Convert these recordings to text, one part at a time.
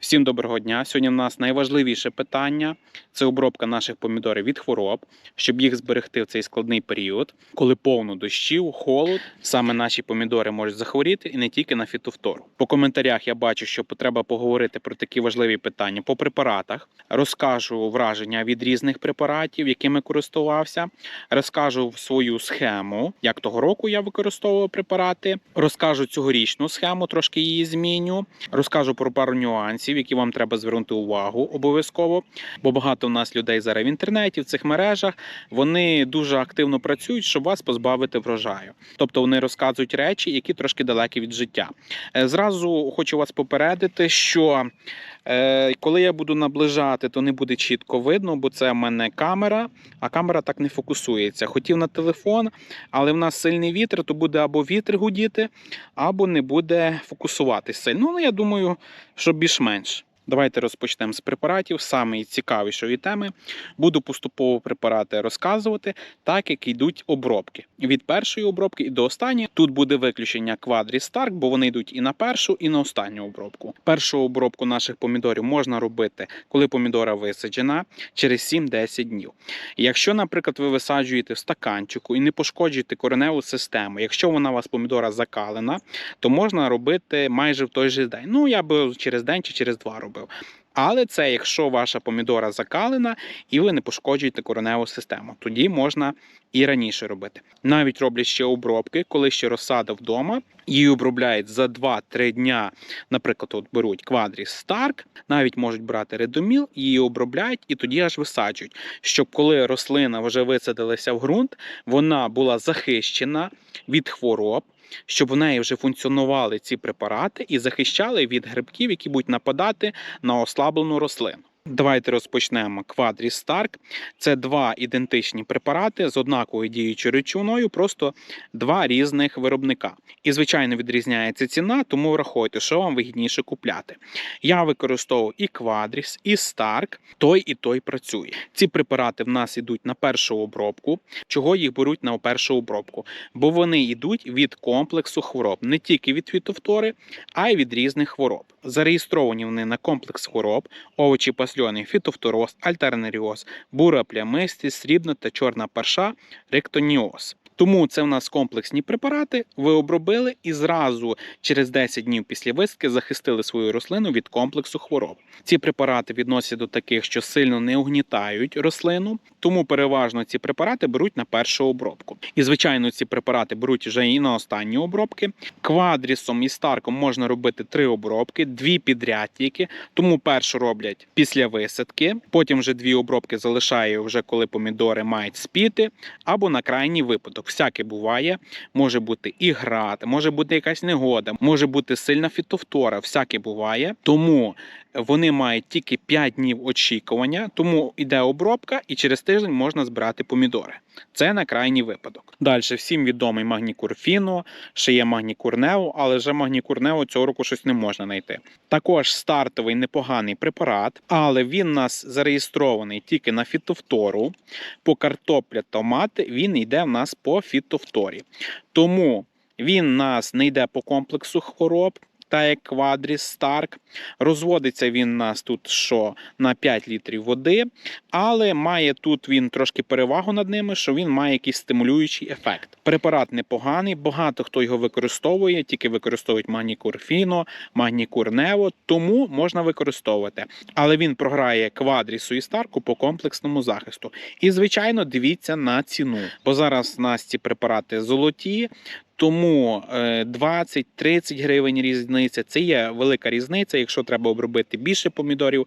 Всім доброго дня. Сьогодні в нас найважливіше питання це обробка наших помідорів від хвороб, щоб їх зберегти в цей складний період, коли повно дощів, холод. Саме наші помідори можуть захворіти і не тільки на фітофтору. По коментарях я бачу, що потреба поговорити про такі важливі питання по препаратах. Розкажу враження від різних препаратів, якими користувався. Розкажу свою схему, як того року я використовував препарати. Розкажу цьогорічну схему, трошки її зміню. Розкажу про пару нюансів, які вам треба звернути увагу обов'язково. Бо багато в нас людей зараз в інтернеті, в цих мережах вони дуже активно працюють, щоб вас позбавити врожаю. Тобто вони розказують речі, які трошки далекі від життя. Е, Зразу хочу вас попередити, що коли я буду наближати, то не буде чітко видно, бо це в мене камера, а камера так не фокусується. Хотів на телефон, але в нас сильний вітер, то буде або вітер гудіти, або не буде фокусуватися сильно. Ну, я думаю, що більш-менш. Давайте розпочнемо з препаратів. Саме цікавішої теми. Буду поступово препарати розказувати, так як йдуть обробки. Від першої обробки і до останньої. Тут буде виключення Quadri Stark, бо вони йдуть і на першу, і на останню обробку. Першу обробку наших помідорів можна робити, коли помідора висаджена через 7-10 днів. Якщо, наприклад, ви висаджуєте в стаканчику і не пошкоджуєте кореневу систему, якщо вона у вас помідора закалена, то можна робити майже в той же день. Ну я би через день чи через два робив. Але це якщо ваша помідора закалена і ви не пошкоджуєте кореневу систему, тоді можна і раніше робити. Навіть роблять ще обробки, коли ще розсада вдома, її обробляють за 2-3 дня. Наприклад, от беруть Quadris Stark, навіть можуть брати редоміл, її обробляють і тоді аж висаджують. Щоб коли рослина вже висадилася в ґрунт, вона була захищена від хвороб. Щоб в неї вже функціонували ці препарати і захищали від грибків, які будуть нападати на ослаблену рослину. Давайте розпочнемо. Quadris Stark – це два ідентичні препарати з однаковою діючою речовиною, просто два різних виробника. І, звичайно, відрізняється ціна, тому врахуйте, що вам вигідніше купляти. Я використовував і Quadris, і Stark. Той і той працює. Ці препарати в нас йдуть на першу обробку. Чого їх беруть на першу обробку? Бо вони йдуть від комплексу хвороб, не тільки від фітофтори, а й від різних хвороб. Зареєстровані вони на комплекс хвороб, овочі пасльони, фітофтороз, альтернеріоз, бура плямистість, срібна та чорна парша, ректоніоз. Тому це в нас комплексні препарати. Ви обробили і зразу через 10 днів після висадки захистили свою рослину від комплексу хвороб. Ці препарати відносять до таких, що сильно не угнітають рослину, тому переважно ці препарати беруть на першу обробку. І звичайно, ці препарати беруть вже і на останні обробки. Квадрісом і старком можна робити три обробки, дві підряд тільки. Тому першу роблять після висадки, потім вже дві обробки залишаю вже коли помідори мають спіти, або на крайній випадок. Всяке буває, може бути і град, може бути якась негода, може бути сильна фітофтора, всяке буває. Тому вони мають тільки 5 днів очікування, тому йде обробка, і через тиждень можна збирати помідори. Це на крайній випадок. Далі всім відомий магнікур Фіно, ще є магнікур Нео, але вже магнікур Нео цього року щось не можна знайти. Також стартовий непоганий препарат, але він у нас зареєстрований тільки на фітофтору. По картопля томати він йде в нас по фітофторі. Тому він нас не йде по комплексу хвороб. Та як Quadris Старк. Розводиться він нас тут що на 5 літрів води, але має тут він трошки перевагу над ними, що він має якийсь стимулюючий ефект. Препарат непоганий, багато хто його використовує, тільки використовують магнікур Фіно, магнікур Нево, тому можна використовувати. Але він програє Quadrisу і Старку по комплексному захисту. І, звичайно, дивіться на ціну, бо зараз у нас ці препарати золоті. Тому е, 20-30 гривень різниця це є велика різниця. Якщо треба обробити більше помідорів,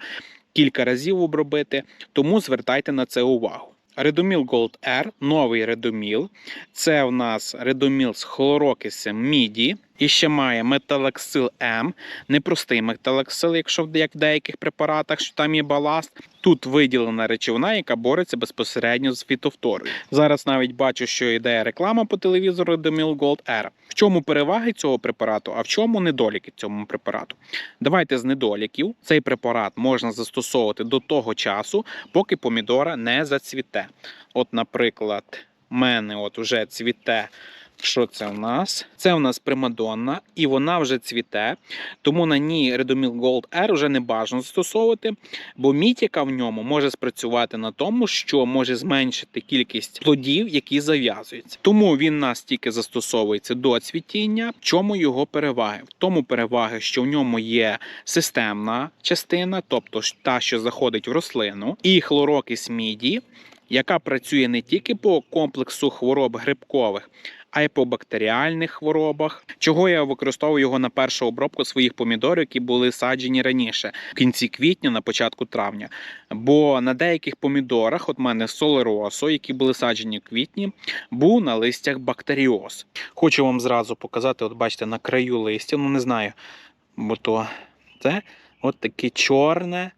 кілька разів обробити, тому звертайте на це увагу. Редоміл Gold R, новий редоміл. Це в нас редоміл з хлорокисом міді. І ще має металаксил М, непростий металаксил, якщо в як в деяких препаратах, що там є баласт. Тут виділена речовина, яка бореться безпосередньо з фітофторою. Зараз навіть бачу, що йде реклама по телевізору Demil Gold R. В чому переваги цього препарату, а в чому недоліки цьому препарату? Давайте з недоліків. Цей препарат можна застосовувати до того часу, поки помідора не зацвіте. От, наприклад, в мене от вже цвіте Що це у нас? Це у нас примадонна, і вона вже цвіте, тому на ній Redomil Gold R вже не бажано застосовувати, бо мітіка в ньому може спрацювати на тому, що може зменшити кількість плодів, які зав'язуються. Тому він у нас тільки застосовується до цвітіння. В чому його переваги? В тому переваги, що в ньому є системна частина, тобто та, що заходить в рослину, і хлорокис міді, яка працює не тільки по комплексу хвороб грибкових, а й по бактеріальних хворобах. Чого я використовую його на першу обробку своїх помідорів, які були саджені раніше, в кінці квітня, на початку травня. Бо на деяких помідорах, от мене солеросо, які були саджені в квітні, був на листях бактеріоз. Хочу вам зразу показати, от бачите, на краю листя, ну не знаю, бо то це от таке чорне,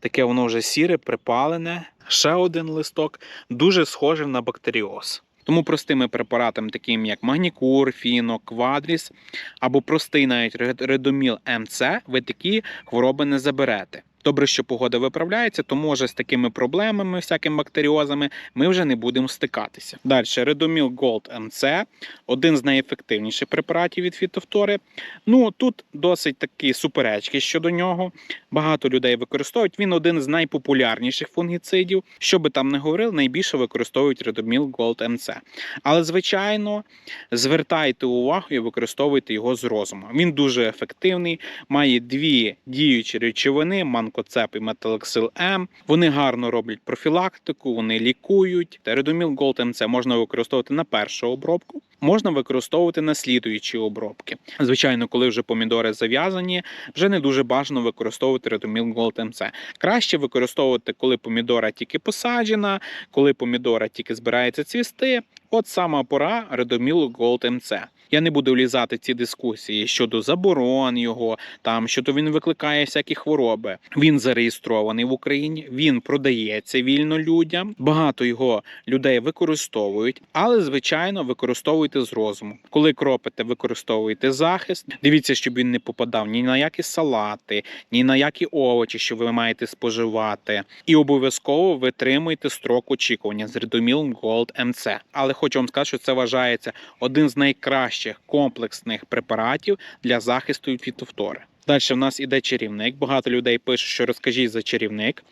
таке воно вже сіре, припалене. Ще один листок, дуже схожий на бактеріоз. Тому простими препаратами, таким як Магнікур, Фіно, Квадріс або простий навіть Редоміл МЦ, ви такі хвороби не заберете. Добре, що погода виправляється, то може з такими проблемами, всякими бактеріозами, ми вже не будемо стикатися. Далі Redomil Gold MC, один з найефективніших препаратів від фітофтори. Ну тут досить такі суперечки щодо нього. Багато людей використовують. Він один з найпопулярніших фунгіцидів. Що би там не говорили, найбільше використовують Redomil Gold MC. Але звичайно, звертайте увагу і використовуйте його з розумом. Він дуже ефективний, має дві діючі речовини: манкоцеп і металексил М. Вони гарно роблять профілактику, вони лікують. Редоміл Gold MC можна використовувати на першу обробку. Можна використовувати на слідуючі обробки. Звичайно, коли вже помідори зав'язані, вже не дуже бажано використовувати Redomil Gold MC. Краще використовувати, коли помідора тільки посаджена, коли помідора тільки збирається цвісти. От сама пора Redomil Gold MC. Я не буду влізати в ці дискусії щодо заборон його, там що то він викликає всякі хвороби. Він зареєстрований в Україні, він продається вільно людям. Багато його людей використовують, але звичайно використовуйте з розуму. Коли кропите, використовуйте захист. Дивіться, щоб він не попадав ні на які салати, ні на які овочі, що ви маєте споживати. І обов'язково витримуйте строк очікування з Redomil Gold MC. Але хочу вам сказати, що це вважається один з найкращих комплексних препаратів для захисту від фітофтори. Далі в нас іде чарівник. Багато людей пишуть, що розкажіть за чарівник.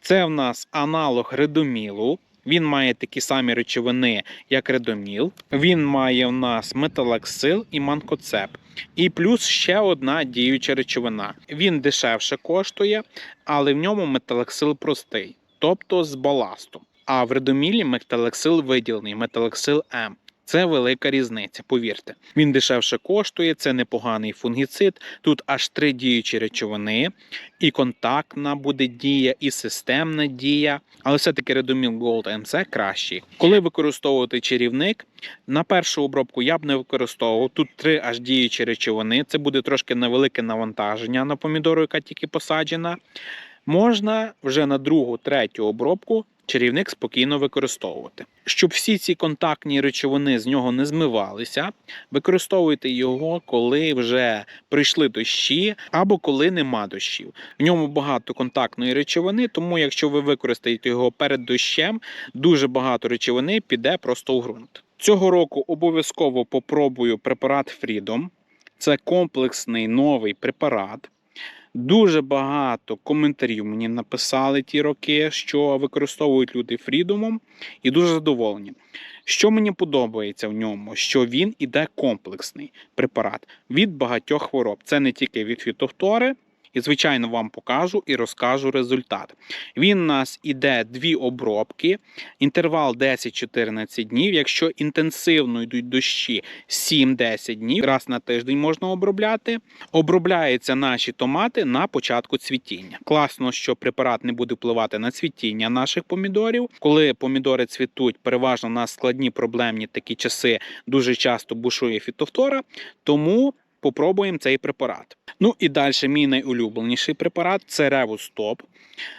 Це в нас аналог редомілу. Він має такі самі речовини, як редоміл. Він має в нас металаксил і манкоцеп. І плюс ще одна діюча речовина. Він дешевше коштує, але в ньому металаксил простий, тобто з баластом. А в редомілі металаксил виділений, металаксил М. Це велика різниця, повірте. Він дешевше коштує, це непоганий фунгіцид. Тут аж три діючі речовини, і контактна буде дія, і системна дія. Але все-таки Redomil Gold MC кращий. Коли використовувати чарівник, на першу обробку я б не використовував. Тут три аж діючі речовини. Це буде трошки невелике навантаження на помідору, яка тільки посаджена. Можна вже на другу, третю обробку чарівник спокійно використовувати. Щоб всі ці контактні речовини з нього не змивалися, використовуйте його, коли вже прийшли дощі або коли нема дощів. В ньому багато контактної речовини, тому якщо ви використаєте його перед дощем, дуже багато речовини піде просто у ґрунт. Цього року обов'язково попробую препарат Freedom. Це комплексний новий препарат. Дуже багато коментарів мені написали ті роки, що використовують люди фрідомом, і дуже задоволені. Що мені подобається в ньому, що він іде комплексний препарат від багатьох хвороб. Це не тільки від фітофтори, і, звичайно, вам покажу і розкажу результат. Він у нас іде дві обробки, інтервал 10-14 днів. Якщо інтенсивно йдуть дощі 7-10 днів, раз на тиждень можна обробляти. Обробляються наші томати на початку цвітіння. Класно, що препарат не буде впливати на цвітіння наших помідорів. Коли помідори цвітуть, переважно у нас складні проблемні такі часи дуже часто бушує фітофтора, тому попробуємо цей препарат. Ну і далі мій найулюбленіший препарат це Ревустоп.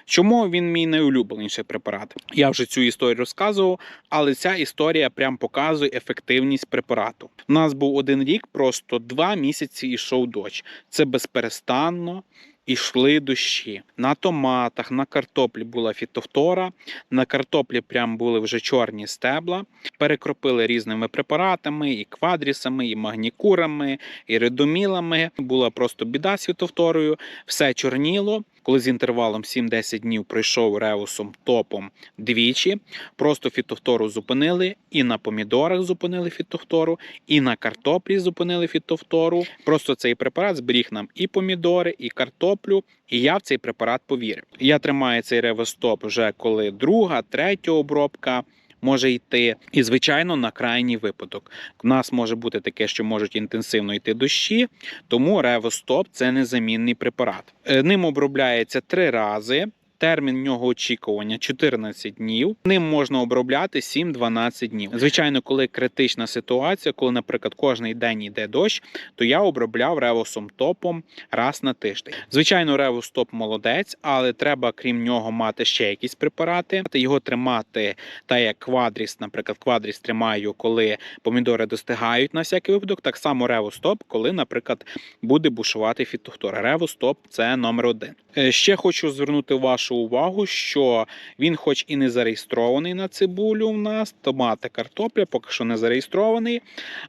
Чому він мій найулюбленіший препарат? Я вже цю історію розказував, але ця історія прям показує ефективність препарату. У нас був один рік, просто два місяці йшов дощ. Це безперестанно. Ішли дощі. На томатах, на картоплі була фітофтора, на картоплі прям були вже чорні стебла. Перекропили різними препаратами, і квадрісами, і магнікурами, і редомілами. Була просто біда з фітофторою, все чорніло. Коли з інтервалом 7-10 днів пройшов реусом топом двічі, просто фітофтору зупинили, і на помідорах зупинили фітофтору, і на картоплі зупинили фітофтору. Просто цей препарат зберіг нам і помідори, і картоплю. І я в цей препарат повірив. Я тримаю цей ревостоп вже коли друга, третя обробка. Може йти, і звичайно, на крайній випадок. У нас може бути таке, що можуть інтенсивно йти дощі, тому ревостоп це незамінний препарат. Е, Ним обробляється три рази. Термін нього очікування 14 днів. Ним можна обробляти 7-12 днів. Звичайно, коли критична ситуація, коли, наприклад, кожний день йде дощ, то я обробляв ревосом топом раз на тиждень. Звичайно, ревус топ молодець, але треба крім нього мати ще якісь препарати. Його тримати, та як квадріс, наприклад, квадріс тримаю, коли помідори достигають на всякий випадок. Так само ревус топ, коли, наприклад, буде бушувати фітофтора. Ревус топ це номер один. Е, Ще хочу звернути вашу увагу, що він, хоч і не зареєстрований на цибулю, у нас томати, картопля, поки що не зареєстрований.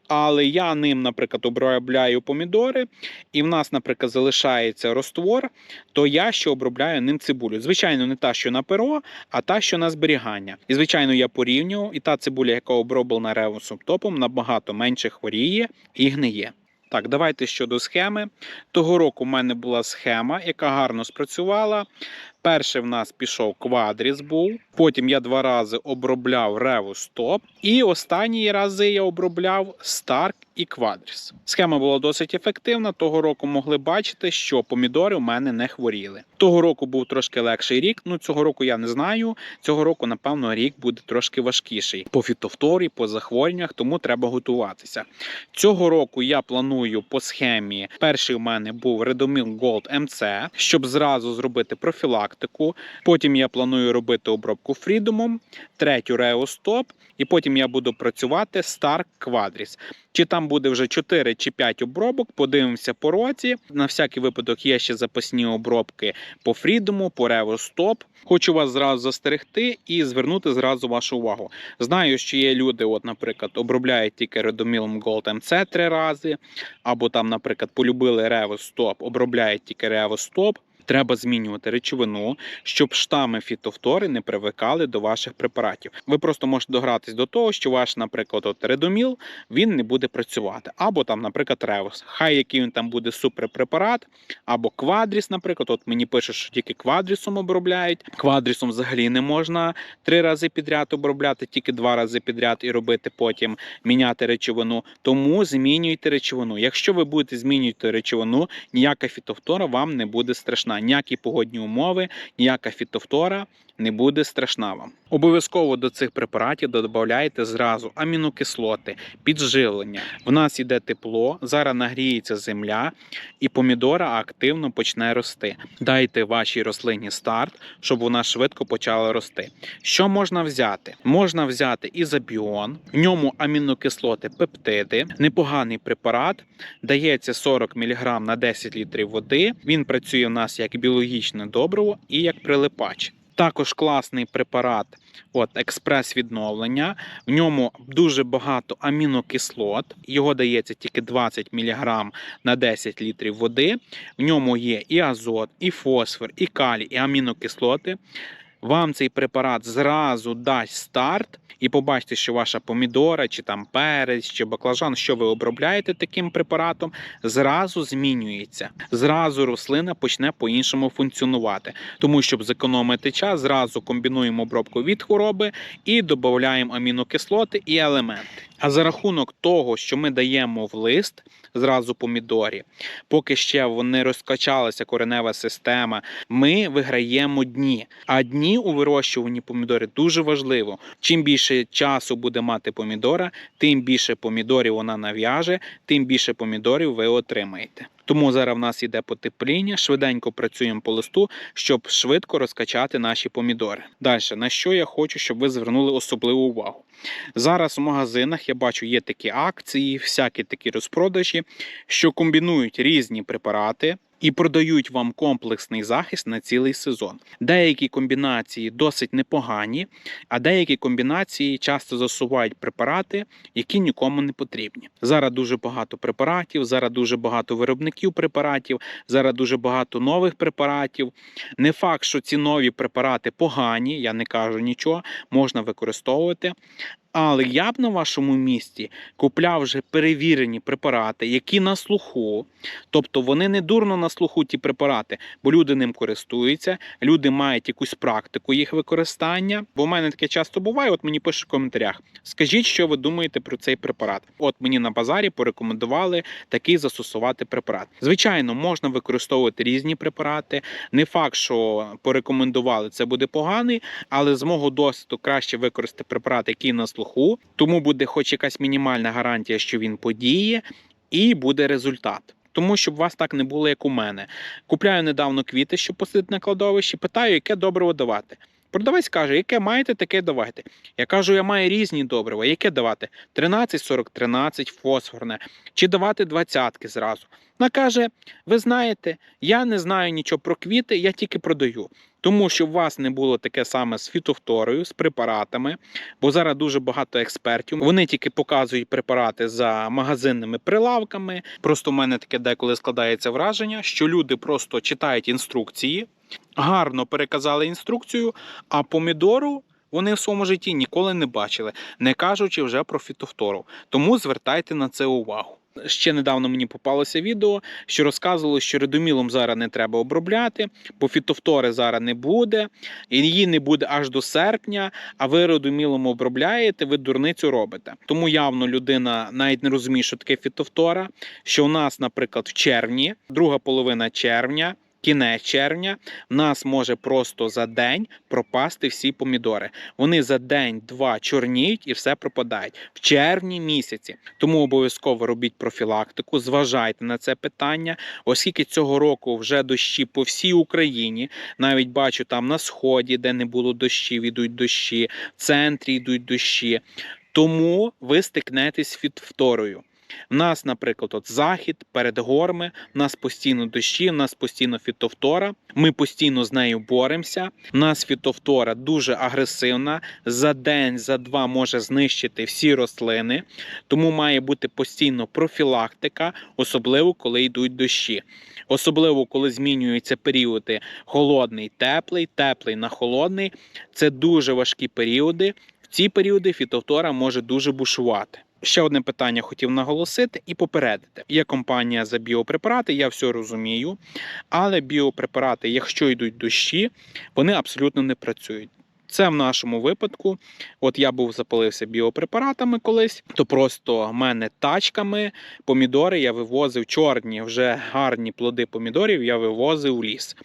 Але я ним, наприклад, обробляю помідори, і в нас, наприклад, залишається роствор, то я ще обробляю ним цибулю. Звичайно, не та, що на перо, а та, що на зберігання. І звичайно, я порівнював, і та цибуля, яка оброблена ревусом топом, набагато менше хворіє і гниє. Так, давайте щодо схеми. Того року в мене була схема, яка гарно спрацювала. Перший в нас пішов квадріс був. Потім я два рази обробляв ревус топ. І останні рази я обробляв Старк і квадріс. Схема була досить ефективна. Того року могли бачити, що помідори в мене не хворіли. Того року був трошки легший рік. Ну цього року я не знаю. Цього року, напевно, рік буде трошки важкіший по фітофторі, по захворюваннях, тому треба готуватися. Цього року я планую по схемі. Перший у мене був Redomil Gold MC, щоб зразу зробити профілактику. Потім я планую робити обробку фрідомом, третю Реостоп, і потім я буду працювати Stark Quadris. Чи там буде вже 4 чи 5 обробок, подивимося по році. На всякий випадок є ще запасні обробки по фрідому, по Реостоп. Хочу вас зразу застерегти і звернути зразу вашу увагу. Знаю, що є люди, от, наприклад, обробляють тільки Redomilm Gold MC три рази, або там, наприклад, полюбили Revostop, обробляють тільки Revostop. Треба змінювати речовину, щоб штами фітофтори не привикали до ваших препаратів. Ви просто можете догратись до того, що ваш, наприклад, от редоміл він не буде працювати, або там, наприклад, ревус. Хай який він там буде суперпрепарат, або квадріс, наприклад. От мені пишуть, що тільки квадрісом обробляють. Квадрісом взагалі не можна три рази підряд обробляти, тільки два рази підряд і робити потім міняти речовину. Тому змінюйте речовину. Якщо ви будете змінювати речовину, ніяка фітофтора вам не буде страшна. Ніякі погодні умови, ніяка фітофтора не буде страшна вам. Обов'язково до цих препаратів додавайте зразу амінокислоти, підживлення. В нас іде тепло, зараз нагріється земля, і помідора активно почне рости. Дайте вашій рослині старт, щоб вона швидко почала рости. Що можна взяти? Можна взяти ізобіон, в ньому амінокислоти, пептиди, непоганий препарат, дається 40 мг на 10 літрів води. Він працює в нас як біологічне добриво і як прилипач. Також класний препарат, от експрес відновлення. В ньому дуже багато амінокислот. Його дається тільки 20 мг на 10 літрів води. В ньому є і азот, і фосфор, і калій, і амінокислоти. Вам цей препарат зразу дасть старт, і побачите, що ваша помідора, чи там перець, чи баклажан, що ви обробляєте таким препаратом, зразу змінюється. Зразу рослина почне по-іншому функціонувати. Тому, щоб зекономити час, зразу комбінуємо обробку від хвороби і додаємо амінокислоти і елементи. А за рахунок того, що ми даємо в лист зразу помідорі, поки ще вони розкачалася коренева система, ми виграємо дні. А дні у вирощуванні помідорів дуже важливо. Чим більше часу буде мати помідора, тим більше помідорів вона нав'яже, тим більше помідорів ви отримаєте. Тому зараз в нас іде потепління, швиденько працюємо по листу, щоб швидко розкачати наші помідори. Далі, на що я хочу, щоб ви звернули особливу увагу. Зараз в магазинах я бачу, є такі акції, всякі такі розпродажі, що комбінують різні препарати. І продають вам комплексний захист на цілий сезон. Деякі комбінації досить непогані, а деякі комбінації часто засувають препарати, які нікому не потрібні. Зараз дуже багато препаратів, зараз дуже багато виробників препаратів, зараз дуже багато нових препаратів. Не факт, що ці нові препарати погані, я не кажу нічого, можна використовувати. Але я б на вашому місці купляв вже перевірені препарати, які на слуху, тобто вони не дурно на слуху ті препарати, бо люди ним користуються, люди мають якусь практику їх використання. Бо в мене таке часто буває. От мені пишуть в коментарях: скажіть, що ви думаєте про цей препарат. От мені на базарі порекомендували такий застосувати препарат. Звичайно, можна використовувати різні препарати. Не факт, що порекомендували це буде поганий, але з мого досвіду краще використати препарат, який на слуху, тому буде хоч якась мінімальна гарантія, що він подіє, і буде результат. Тому щоб у вас так не було, як у мене. Купляю недавно квіти, щоб посадити на кладовищі, питаю, яке добриво давати. Продавець каже, яке маєте, таке давайте. Я кажу, я маю різні добрива. Яке давати? 13, 40, 13, фосфорне, чи давати двадцятки зразу. Вона каже: ви знаєте, я не знаю нічого про квіти, я тільки продаю. Тому що у вас не було таке саме з фітофторою, з препаратами, бо зараз дуже багато експертів. Вони тільки показують препарати за магазинними прилавками. Просто в мене таке деколи складається враження, що люди просто читають інструкції, гарно переказали інструкцію, а помідору. Вони в своєму житті ніколи не бачили, не кажучи вже про фітофтору. Тому звертайте на це увагу. Ще недавно мені попалося відео, що розказувало, що редомілом зараз не треба обробляти, бо фітофтори зараз не буде, і її не буде аж до серпня. А ви редомілом обробляєте, ви дурницю робите. Тому явно людина навіть не розуміє, що таке фітофтора. Що у нас, наприклад, в червні, друга половина червня. Кінець червня в нас може просто за день пропасти всі помідори. Вони за день-два чорніють і все пропадають в червні місяці. Тому обов'язково робіть профілактику, зважайте на це питання, оскільки цього року вже дощі по всій Україні. Навіть бачу там на сході, де не було дощів, ідуть дощі, в центрі йдуть дощі. Тому ви стикнетесь з фітофторою. У нас, наприклад, от захід перед горами, у нас постійно дощі, у нас постійно фітофтора. Ми постійно з нею боремося. У нас фітофтора дуже агресивна. За день, за два може знищити всі рослини, тому має бути постійно профілактика, особливо коли йдуть дощі. Особливо коли змінюються періоди холодний, теплий, теплий на холодний. Це дуже важкі періоди. В ці періоди фітофтора може дуже бушувати. Ще одне питання хотів наголосити і попередити. Є компанія за біопрепарати, я все розумію, але біопрепарати, якщо йдуть дощі, вони абсолютно не працюють. Це в нашому випадку. От я був запалився біопрепаратами колись, то просто в мене тачками помідори я вивозив чорні, вже гарні плоди помідорів, я вивозив в ліс.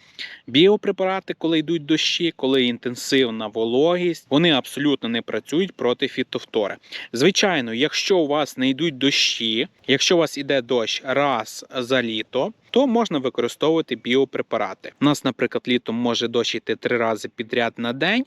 Біопрепарати, коли йдуть дощі, коли інтенсивна вологість, вони абсолютно не працюють проти фітофтори. Звичайно, якщо у вас не йдуть дощі, якщо у вас іде дощ раз за літо, то можна використовувати біопрепарати. У нас, наприклад, літом може дощ йти три рази підряд на день.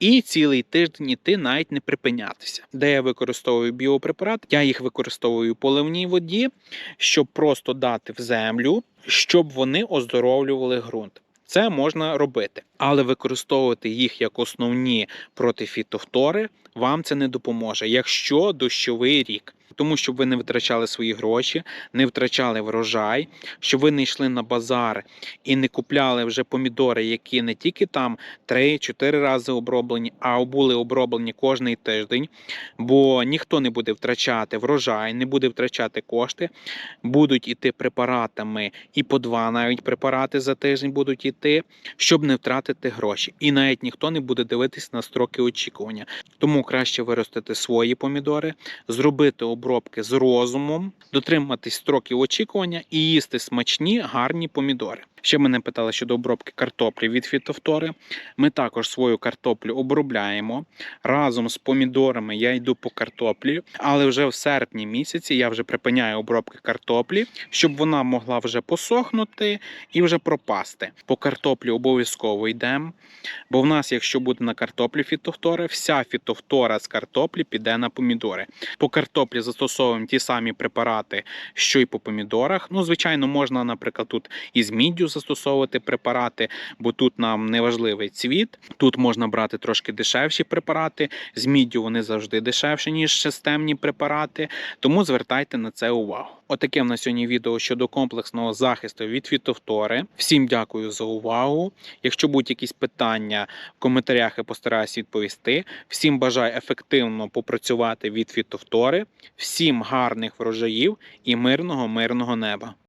І цілий тиждень іти навіть не припинятися. Де я використовую біопрепарат, я їх використовую в поливній воді, щоб просто дати в землю, щоб вони оздоровлювали ґрунт. Це можна робити, але використовувати їх як основні проти фітофтори вам це не допоможе, якщо дощовий рік. Тому щоб ви не витрачали свої гроші, не втрачали врожай, щоб ви не йшли на базар і не купляли вже помідори, які не тільки там 3-4 рази оброблені, а були оброблені кожний тиждень. Бо ніхто не буде втрачати врожай, не буде втрачати кошти, будуть іти препаратами і по два навіть препарати за тиждень будуть іти, щоб не втратити гроші. І навіть ніхто не буде дивитись на строки очікування. Тому краще виростити свої помідори, зробити обробки з розумом, дотриматись строків очікування і їсти смачні гарні помідори. Ще мене питали щодо обробки картоплі від фітофтори. Ми також свою картоплю обробляємо. Разом з помідорами я йду по картоплі, але вже в серпні місяці я вже припиняю обробки картоплі, щоб вона могла вже посохнути і вже пропасти. По картоплі обов'язково йдемо. Бо в нас, якщо буде на картоплі фітофтори, вся фітофтора з картоплі піде на помідори. По картоплі застосовуємо ті самі препарати, що й по помідорах. Ну, звичайно, можна, наприклад, тут із міддю застосовувати препарати, бо тут нам не важливий цвіт. Тут можна брати трошки дешевші препарати. З міддю вони завжди дешевші, ніж системні препарати. Тому звертайте на це увагу. Отаке в нас сьогодні відео щодо комплексного захисту від фітофтори. Всім дякую за увагу. Якщо будуть якісь питання в коментарях, я постараюсь відповісти. Всім бажаю ефективно попрацювати від фітофтори. Всім гарних врожаїв і мирного, мирного неба.